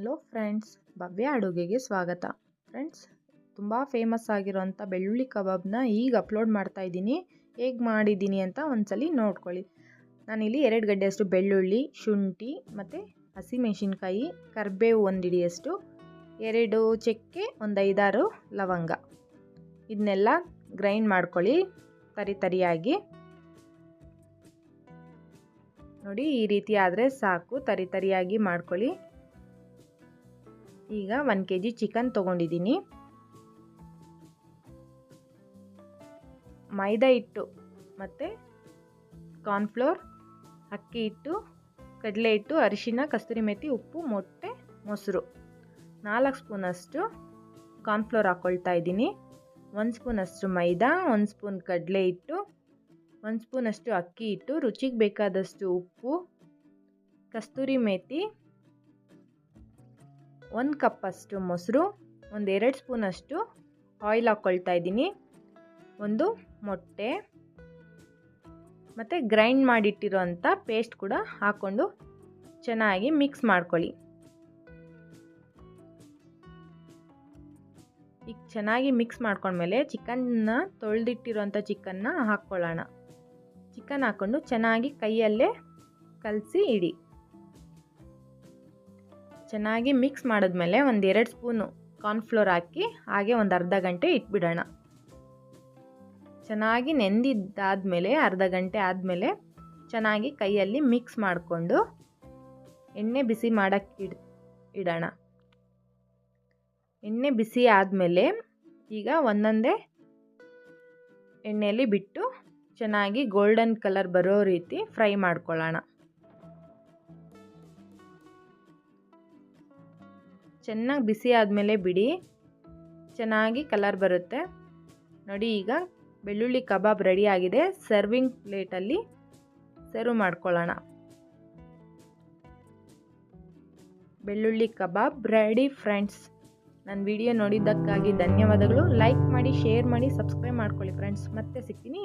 Hello friends, ಭವ್ಯ ಅಡುಗೆಗೆ ಸ್ವಾಗತ. Friends, ತುಂಬ ಫೇಮಸ್ ಆಗಿರೋಂಥ ಬೆಳ್ಳುಳ್ಳಿ ಕಬಾಬ್ನ ಈಗ ಅಪ್ಲೋಡ್ ಮಾಡ್ತಾ ಇದ್ದೀನಿ. ಹೇಗೆ ಮಾಡಿದ್ದೀನಿ ಅಂತ ಒಂದ್ಸಲಿ ನೋಡ್ಕೊಳ್ಳಿ. ನಾನಿಲ್ಲಿ ಎರಡು ಗಡ್ಡೆಯಷ್ಟು ಬೆಳ್ಳುಳ್ಳಿ, ಶುಂಠಿ ಮತ್ತು ಹಸಿಮೆಣಸಿನ್ಕಾಯಿ, ಕರಿಬೇವು ಒಂದು ಹಿಡಿಯಷ್ಟು ಎರಡು ಚಕ್ಕೆ ಒಂದು ಐದಾರು ಲವಂಗ. ಇದನ್ನೆಲ್ಲ ಗ್ರೈಂಡ್ ಮಾಡ್ಕೊಳ್ಳಿ ತರಿ ತರಿಯಾಗಿ. ನೋಡಿ ಈ ರೀತಿ ಆದರೆ ಸಾಕು, ತರಿ ತರಿಯಾಗಿ ಮಾಡ್ಕೊಳ್ಳಿ. ಈಗ ಒನ್ ಕೆ ಜಿ ಚಿಕನ್ ತೊಗೊಂಡಿದ್ದೀನಿ. ಮೈದಾ ಹಿಟ್ಟು ಮತ್ತು ಕಾರ್ನ್ಫ್ಲೋರ್ ಅಕ್ಕಿ ಹಿಟ್ಟು, ಕಡಲೆ ಹಿಟ್ಟು, ಅರಿಶಿನ, ಕಸ್ತೂರಿ ಮೆಥಿ ಉಪ್ಪು, ಮೊಟ್ಟೆ, ಮೊಸರು. ನಾಲ್ಕು ಸ್ಪೂನಷ್ಟು ಕಾರ್ನ್ಫ್ಲೋರ್ ಹಾಕ್ಕೊಳ್ತಾ ಇದ್ದೀನಿ. ಒಂದು ಸ್ಪೂನಷ್ಟು ಮೈದಾ, ಒಂದು ಸ್ಪೂನ್ ಕಡಲೆ ಹಿಟ್ಟು, ಒಂದು ಸ್ಪೂನಷ್ಟು ಅಕ್ಕಿ ಹಿಟ್ಟು, ರುಚಿಗೆ ಬೇಕಾದಷ್ಟು ಉಪ್ಪು, ಕಸ್ತೂರಿ ಮೇಥಿ ಒಂದು ಕಪ್ಪಷ್ಟು ಮೊಸರು, ಒಂದು ಎರಡು ಸ್ಪೂನಷ್ಟು ಆಯಿಲ್ ಹಾಕ್ಕೊಳ್ತಾ ಇದ್ದೀನಿ. ಒಂದು ಮೊಟ್ಟೆ, ಮತ್ತು ಗ್ರೈಂಡ್ ಮಾಡಿಟ್ಟಿರೋಂಥ ಪೇಸ್ಟ್ ಕೂಡ ಹಾಕ್ಕೊಂಡು ಚೆನ್ನಾಗಿ ಮಿಕ್ಸ್ ಮಾಡ್ಕೊಳ್ಳಿ. ಈಗ ಚೆನ್ನಾಗಿ ಮಿಕ್ಸ್ ಮಾಡ್ಕೊಂಡ್ಮೇಲೆ ಚಿಕನ್ನ ತೊಳೆದಿಟ್ಟಿರೋಂಥ ಚಿಕನ್ನ ಹಾಕ್ಕೊಳ್ಳೋಣ. ಚಿಕನ್ ಹಾಕ್ಕೊಂಡು ಚೆನ್ನಾಗಿ ಕೈಯಲ್ಲೇ ಕಲಸಿ ಇಡಿ. ಚೆನ್ನಾಗಿ ಮಿಕ್ಸ್ ಮಾಡಿದ್ಮೇಲೆ ಒಂದು ಎರಡು ಸ್ಪೂನು ಕಾರ್ನ್ಫ್ಲೋರ್ ಹಾಕಿ, ಹಾಗೆ ಒಂದು ಅರ್ಧ ಗಂಟೆ ಇಟ್ಬಿಡೋಣ. ಚೆನ್ನಾಗಿ ನೆಂದಿದ್ದಾದಮೇಲೆ, ಅರ್ಧ ಗಂಟೆ ಆದಮೇಲೆ ಚೆನ್ನಾಗಿ ಕೈಯಲ್ಲಿ ಮಿಕ್ಸ್ ಮಾಡಿಕೊಂಡು ಎಣ್ಣೆ ಬಿಸಿ ಮಾಡೋಕ್ಕೆ ಇಡ್, ಇಡೋಣ. ಎಣ್ಣೆ ಬಿಸಿ ಆದಮೇಲೆ ಈಗ ಒಂದೊಂದೇ ಎಣ್ಣೆಯಲ್ಲಿ ಬಿಟ್ಟು ಚೆನ್ನಾಗಿ ಗೋಲ್ಡನ್ ಕಲರ್ ಬರೋ ರೀತಿ ಫ್ರೈ ಮಾಡ್ಕೊಳ್ಳೋಣ. ಚೆನ್ನಾಗಿ ಬಿಸಿ ಆದಮೇಲೆ ಬಿಡಿ. ಚೆನ್ನಾಗಿ ಕಲರ್ ಬರುತ್ತೆ. ನೋಡಿ ಈಗ ಬೆಳ್ಳುಳ್ಳಿ ಕಬಾಬ್ ರೆಡಿ ಆಗಿದೆ. ಸರ್ವಿಂಗ್ ಪ್ಲೇಟಲ್ಲಿ ಸರ್ವ್ ಮಾಡ್ಕೊಳ್ಳೋಣ. ಬೆಳ್ಳುಳ್ಳಿ ಕಬಾಬ್ ರೆಡಿ ಫ್ರೆಂಡ್ಸ್ ನನ್ನ ವಿಡಿಯೋ ನೋಡಿದ್ದಕ್ಕಾಗಿ ಧನ್ಯವಾದಗಳು. ಲೈಕ್ ಮಾಡಿ ಶೇರ್ ಮಾಡಿ ಸಬ್ಸ್ಕ್ರೈಬ್ ಮಾಡ್ಕೊಳ್ಳಿ ಫ್ರೆಂಡ್ಸ್ ಮತ್ತೆ ಸಿಗ್ತೀನಿ.